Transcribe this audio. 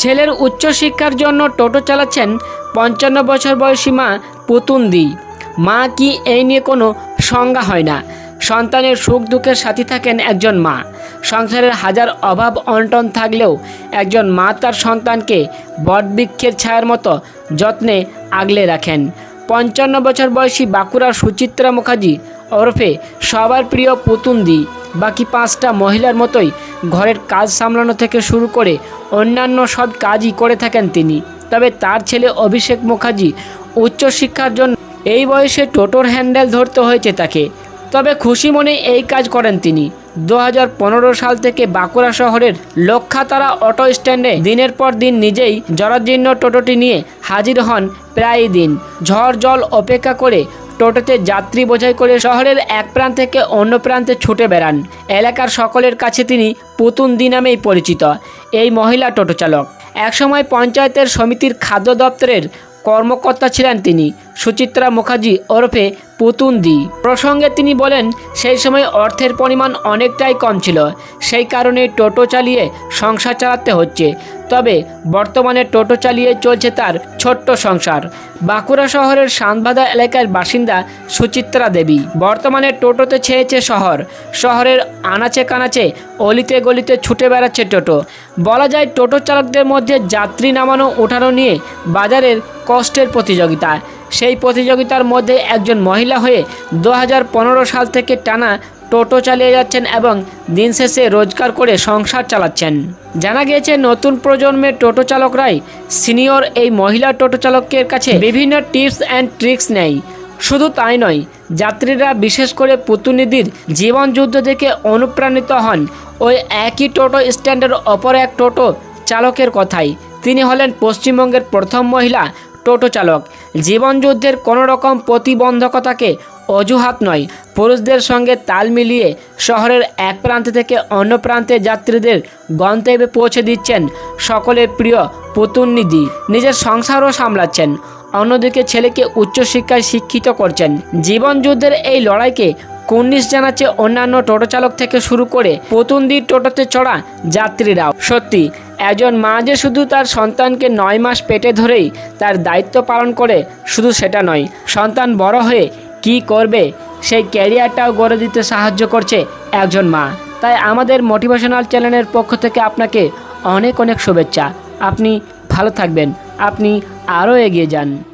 ছেলের উচ্চশিক্ষার জন্য টোটো চালাচ্ছেন পঞ্চান্ন বছর বয়সী মা পুতুন্দি। মা কি এই নিয়ে কোনো সংজ্ঞা হয় না। সন্তানের সুখ দুঃখের সাথী থাকেন একজন মা। সংসারের হাজার অভাব অনটন থাকলেও একজন মা তার সন্তানকে বটবৃক্ষের ছায়ার মতো যত্নে আগলে রাখেন। পঞ্চান্ন বছর বয়সী বাঁকুড়ার সুচিত্রা মুখার্জি ওরফে সবার প্রিয় পুতুন্দি। বাকি পাঁচটা মহিলার মতোই ঘরের কাজ সামলানো থেকে শুরু করে অন্যান্য সব কাজই করে থাকেন তিনি। তবে তার ছেলে অভিষেক মুখার্জি উচ্চশিক্ষার জন্য এই বয়সে টোটোর হ্যান্ডেল ধরতে হয়েছে তাকে। তবে খুশি মনে এই কাজ করেন তিনি। দু হাজার পনেরো সাল থেকে বাঁকুড়া শহরের লক্ষাতারা অটো স্ট্যান্ডে দিনের পর দিন নিজেই জরাজীর্ণ টোটোটি নিয়ে হাজির হন প্রায় দিন। ঝড় জল অপেক্ষা করে টোটোতে যাত্রী বোঝাই করে শহরের এক প্রান্ত থেকে অন্য প্রান্তে ছুটে বেড়ান। এলাকার সকলের কাছে তিনি পুতুন্দি নামেই পরিচিত। এই মহিলা টোটো চালক একসময় পঞ্চায়েতের সমিতির খাদ্য দপ্তরের কর্মকর্তা ছিলেন তিনি। সুচিত্রা মুখার্জি ওরফে পুতুন্দি। প্রসঙ্গে তিনি বলেন, সেই সময় অর্থের পরিমাণ অনেকটাই কম ছিল। সেই কারণে টোটো চালিয়ে সংসার চালাতে হচ্ছে। তবে বর্তমানে টোটো চালিয়ে চলছে তার ছোট্ট সংসার। বাঁকুড়া শহরের শান্তবাদা এলাকার বাসিন্দা সুচিত্রা দেবী বর্তমানে টোটোতে ছেয়েছে শহর। শহরের আনাচে কানাচে, অলিতে গলিতে ছুটে বেড়াচ্ছে টোটো। বলা যায় টোটো চালকদের মধ্যে যাত্রী নামানো, ওঠানো নিয়ে বাজারের কষ্টের প্রতিযোগিতা। সেই প্রতিযোগিতার মধ্যে একজন মহিলা হয়ে দু হাজার পনেরো সাল থেকে টানা টোটো চালিয়ে যাচ্ছেন এবং দিন শেষে রোজগার করে সংসার চালাচ্ছেন। জানা গিয়েছে, নতুন প্রজন্মের টোটো চালকরাই সিনিয়র এই মহিলা টোটো চালকের কাছে বিভিন্ন টিপস অ্যান্ড ট্রিক্স নেয়। শুধু তাই নয়, যাত্রীরা বিশেষ করে পুতুনিধির জীবন যুদ্ধ দেখে অনুপ্রাণিত হন। ওই একই টোটো স্ট্যান্ডের অপর এক টোটো চালকের কথাই। তিনি হলেন পশ্চিমবঙ্গের প্রথম মহিলা টোটো চালক। জীবনযুদ্ধের কোনো রকম প্রতিবন্ধকতাকে অজুহাত নয়। পুরুষদের সঙ্গে তাল মিলিয়ে শহরের এক প্রান্ত থেকে অন্য প্রান্তে যাত্রীদের গন্তব্যে পৌঁছে দিচ্ছেন সকলের প্রিয় পুতুন্নিধি নিজের সংসারও সামলাচ্ছেন। অন্যদিকে ছেলেকে উচ্চশিক্ষায় শিক্ষিত করছেন। জীবনযুদ্ধের এই লড়াইকে কুর্নিশ জানাচ্ছে অন্যান্য টোটো চালক থেকে শুরু করে পতুন্দির টোটোতে চড়া যাত্রীরাও। সত্যি, একজন মা যে শুধু তার সন্তানকে নয় মাস পেটে ধরেই তার দায়িত্ব পালন করে, শুধু সেটা নয়, সন্তান বড় হয়ে কি করবে? সেই ক্যারিয়ারটাও গড়ে দিতে সাহায্য করছে একজন মা। তাই আমাদের মোটিভেশনাল চ্যানেলের পক্ষ থেকে আপনাকে অনেক অনেক শুভেচ্ছা। আপনি ভালো থাকবেন। আপনি আরও এগিয়ে যান।